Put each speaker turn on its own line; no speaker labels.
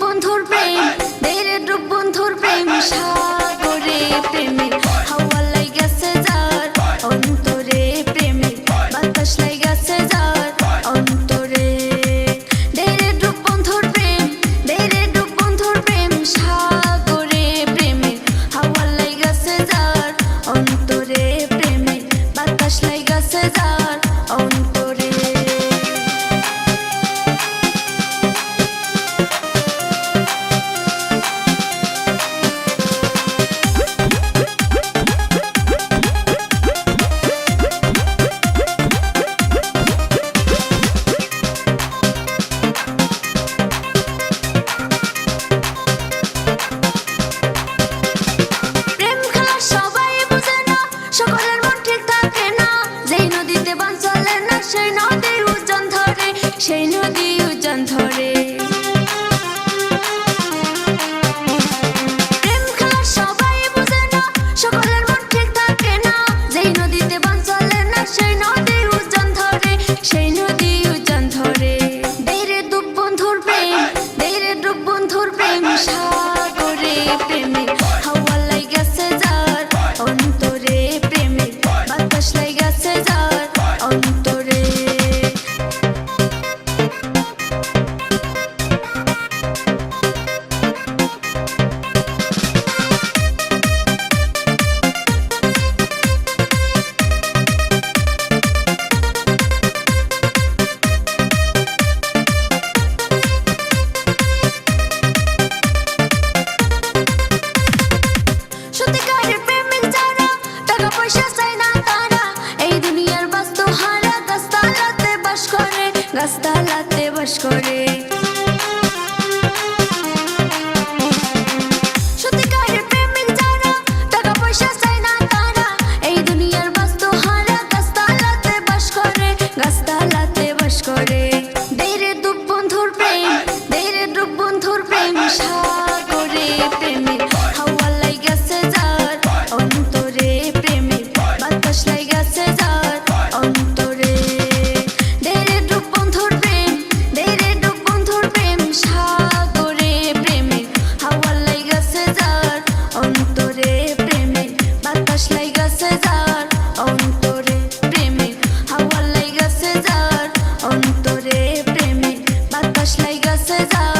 বন্ধুর প্রেম দেড় বন্ধুর প্রেম সা own que me এই দুনিয়ার বাস্তু হারা গাস্তালাতে বাস করে গাস্তালাতে বাস করে। I guess it's all.